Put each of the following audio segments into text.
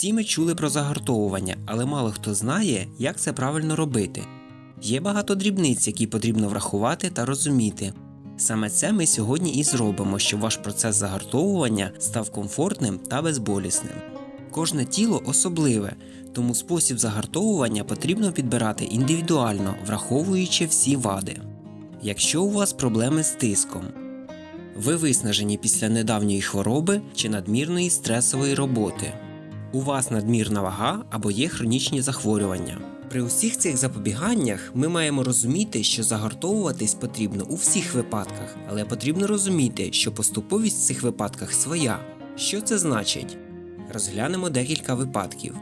Всі ми чули про загартовування, але мало хто знає, як це правильно робити. Є багато дрібниць, які потрібно врахувати та розуміти. Саме це ми сьогодні і зробимо, щоб ваш процес загартовування став комфортним та безболісним. Кожне тіло особливе, тому спосіб загартовування потрібно підбирати індивідуально, враховуючи всі вади. Якщо у вас проблеми з тиском, ви виснажені після недавньої хвороби чи надмірної стресової роботи. У вас надмірна вага або є хронічні захворювання. При усіх цих запобіганнях ми маємо розуміти, що загартовуватись потрібно у всіх випадках, але потрібно розуміти, що поступовість в цих випадках своя. Що це значить? Розглянемо декілька випадків.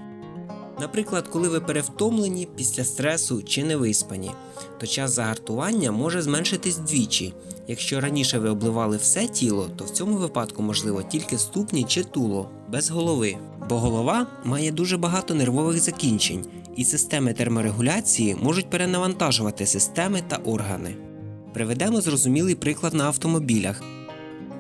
Наприклад, коли ви перевтомлені після стресу чи невиспані, то час загартування може зменшитись вдвічі. Якщо раніше ви обливали все тіло, то в цьому випадку можливо тільки ступні чи туло, без голови. Бо голова має дуже багато нервових закінчень, і системи терморегуляції можуть перенавантажувати системи та органи. Приведемо зрозумілий приклад на автомобілях.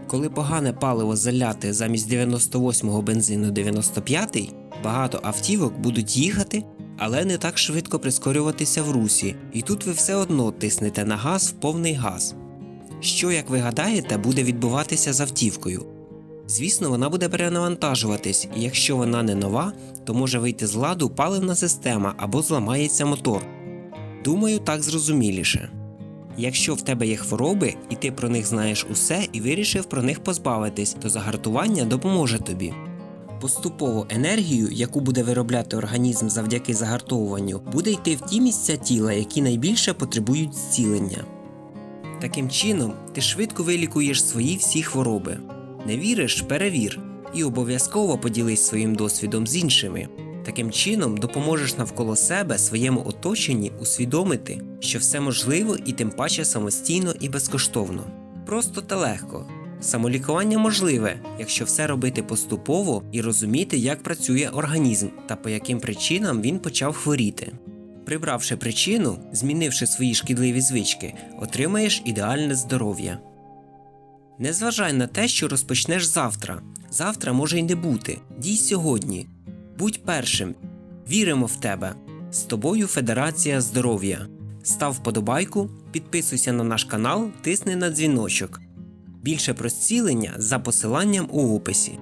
Коли погане паливо заляти замість 98-го бензину 95-й, багато автівок будуть їхати, але не так швидко прискорюватися в русі, і тут ви все одно тиснете на газ в повний газ. Що, як ви гадаєте, буде відбуватися з автівкою? Звісно, вона буде перенавантажуватись, і якщо вона не нова, то може вийти з ладу паливна система або зламається мотор. Думаю, так зрозуміліше. Якщо в тебе є хвороби, і ти про них знаєш усе і вирішив про них позбавитись, то загартування допоможе тобі. Поступово енергію, яку буде виробляти організм завдяки загартовуванню, буде йти в ті місця тіла, які найбільше потребують зцілення. Таким чином, ти швидко вилікуєш свої всі хвороби. Не віриш, перевір, і обов'язково поділись своїм досвідом з іншими. Таким чином допоможеш навколо себе своєму оточенні усвідомити, що все можливо і тим паче самостійно і безкоштовно. Просто та легко. Самолікування можливе, якщо все робити поступово і розуміти, як працює організм та по яким причинам він почав хворіти. Прибравши причину, змінивши свої шкідливі звички, отримаєш ідеальне здоров'я. Не зважай на те, що розпочнеш завтра. Завтра може й не бути. Дій сьогодні. Будь першим. Віримо в тебе. З тобою Федерація здоров'я. Став вподобайку, підписуйся на наш канал, тисни на дзвіночок. Більше про зцілення за посиланням у описі.